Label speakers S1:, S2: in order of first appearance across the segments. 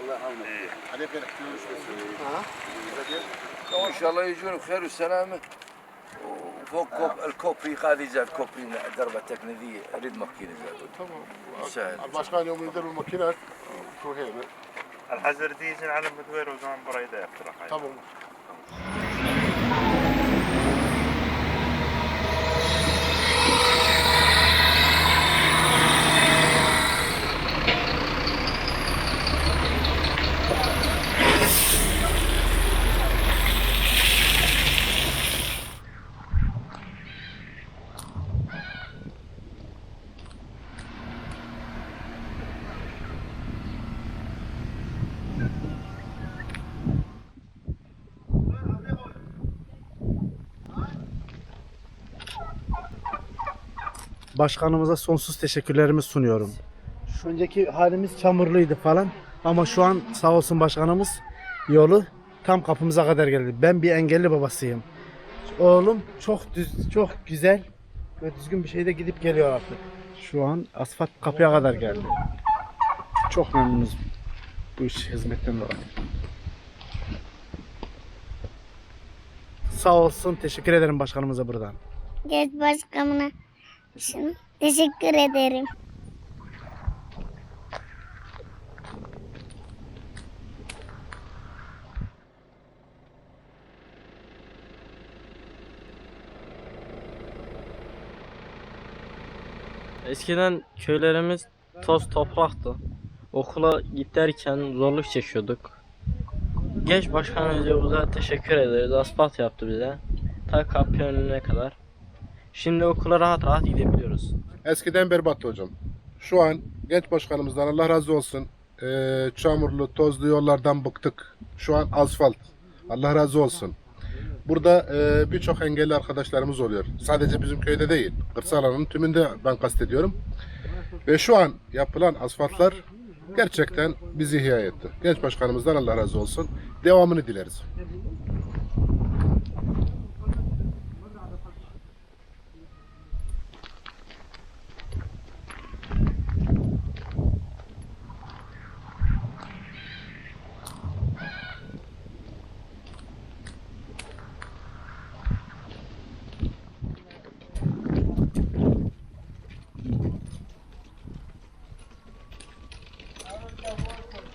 S1: الله يعاونك. عليك نحكي له شوي
S2: إن شاء الله يجون بخير وسلامه وفوق كوب الكوبري هذه زاد كوبري دربه تكنيكية أريد ماكينة زاد.
S1: تمام.
S2: سهل.
S1: الباشقان يوم يديروا الماكينات
S3: الحزر ديزن على مدوير وزمان بريدة اقتراح
S1: تمام.
S4: Başkanımıza sonsuz teşekkürlerimi sunuyorum. Şu önceki halimiz çamurluydu falan ama şu an sağ olsun başkanımız yolu tam kapımıza kadar geldi. Ben bir engelli babasıyım. Oğlum çok düz, çok güzel ve düzgün bir şeyde gidip geliyor artık. Şu an asfalt kapıya kadar geldi. Çok memnunuz bu iş hizmetten dolayı. Sağ olsun teşekkür ederim başkanımıza buradan.
S5: Geç başkanına şunu teşekkür ederim.
S6: Eskiden köylerimiz toz topraktı. Okula giderken zorluk çekiyorduk. Genç başkanımıza teşekkür ederiz. Asfalt yaptı bize. Ta kapı önüne kadar. Şimdi okula rahat rahat gidebiliyoruz.
S1: Eskiden berbattı hocam. Şu an genç başkanımızdan Allah razı olsun. Ee, çamurlu, tozlu yollardan bıktık. Şu an asfalt. Allah razı olsun. Burada e, birçok engelli arkadaşlarımız oluyor. Sadece bizim köyde değil. Kırsal alanın tümünde ben kastediyorum. Ve şu an yapılan asfaltlar gerçekten bizi ihya etti. Genç başkanımızdan Allah razı olsun. Devamını dileriz.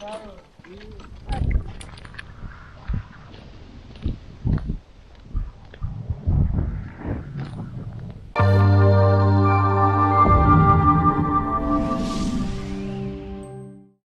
S1: Tchau.